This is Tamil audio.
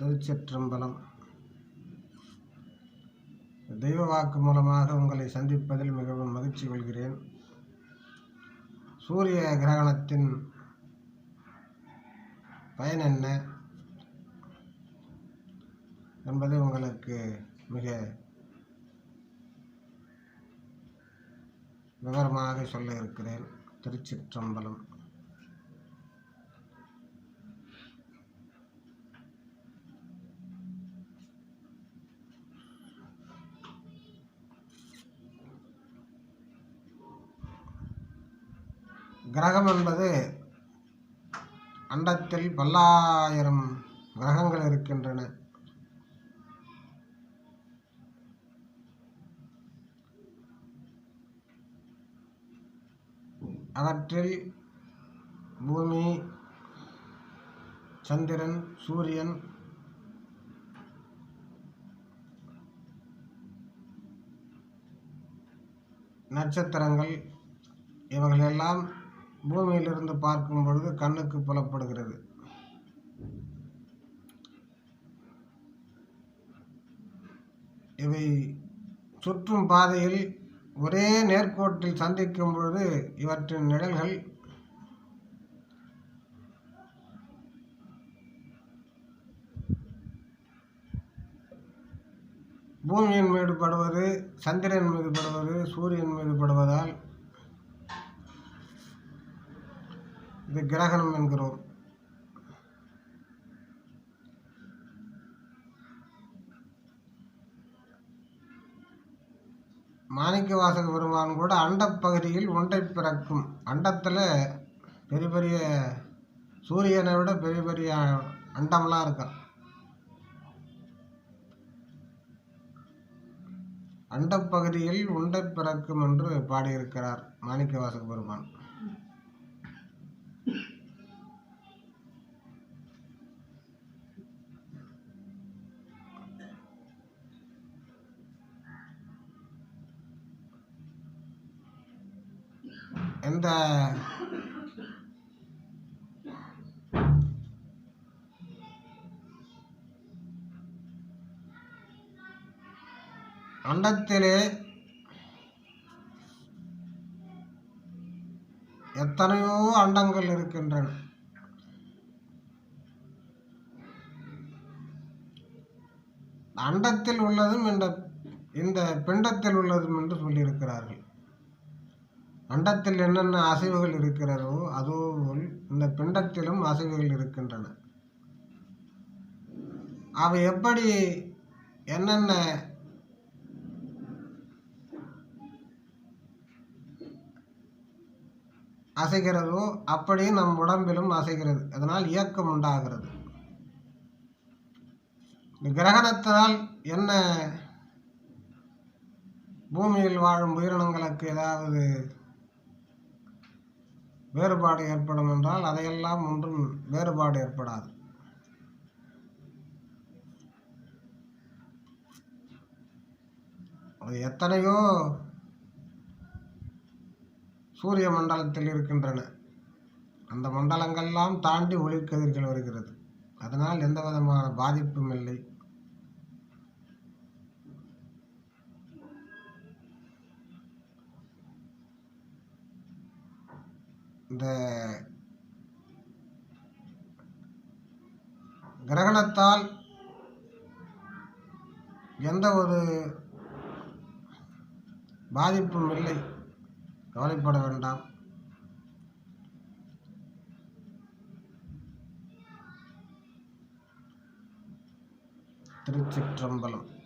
திருச்சிற்றம்பலம். தெய்வ வாக்கு மூலமாக உங்களை சந்திப்பதில் மிகவும் மகிழ்ச்சி கொள்கிறேன். சூரிய கிரகணத்தின் பயன் என்ன என்பது உங்களுக்கு மிக விவரமாக சொல்ல இருக்கிறேன். திருச்சிற்றம்பலம். கிரகம் என்பது அண்டத்தில் பல்லாயிரம் கிரகங்கள் இருக்கின்றன. அவற்றில் பூமி சந்திரன் சூரியன் நட்சத்திரங்கள் இவைகளெல்லாம் பூமியிலிருந்து பார்க்கும் பொழுது கண்ணுக்கு புலப்படுகிறது. இவை சுற்றும் பாதையில் ஒரே நேர்கோட்டில் சந்திக்கும் பொழுது இவற்றின் நிழல்கள் பூமியின் மீது படுவது சந்திரன் மீது படுவது சூரியன் மீது படுவதால் இது கிரகணம் என்கிறோம் மாணிக்க வாசக பெருமான் கூட அண்டப்பகுதியில் ஒன்றை பிறக்கும். அண்டத்தில் பெரிய பெரிய சூரியனை விட பெரிய பெரிய அண்டம்லாம் இருக்கும் அண்டப்பகுதியில் உண்டை பிறக்கும் என்று பாடியிருக்கிறார் மாணிக்க வாசக பெருமான். இந்த அண்டத்திலே எத்தனையோ அண்டங்கள் இருக்கின்றன. அண்டத்தில் உள்ளதும் இந்த இந்த பிண்டத்தில் உள்ளதும் என்று சொல்லியிருக்கிறார்கள். அண்டத்தில் என்னென்ன அசைவுகள் இருக்கிறதோ அதுபோல் இந்த பிண்டத்திலும் அசைவுகள் இருக்கின்றன. அவை எப்படி என்னென்ன அசைகிறதோ அப்படி நம் உடம்பிலும் அசைகிறது. அதனால் இயக்கம் உண்டாகிறது. இந்த கிரகணத்தினால் என்ன? பூமியில் வாழும் உயிரினங்களுக்கு ஏதாவது வேறுபாடு ஏற்படும் என்றால் அதையெல்லாம் ஒன்றும் வேறுபாடு ஏற்படாது. அது எத்தனையோ சூரிய மண்டலத்தில் இருக்கின்றன. அந்த மண்டலங்கள்லாம் தாண்டி ஒளிக்கதிர்கள் வருகிறது. அதனால் எந்த விதமான பாதிப்பும் இல்லை. இந்த கிரகணத்தால் எந்த ஒரு பாதிப்பும் இல்லை. கவலைப்பட வேண்டாம். திருச்சிற்றம்பலம்.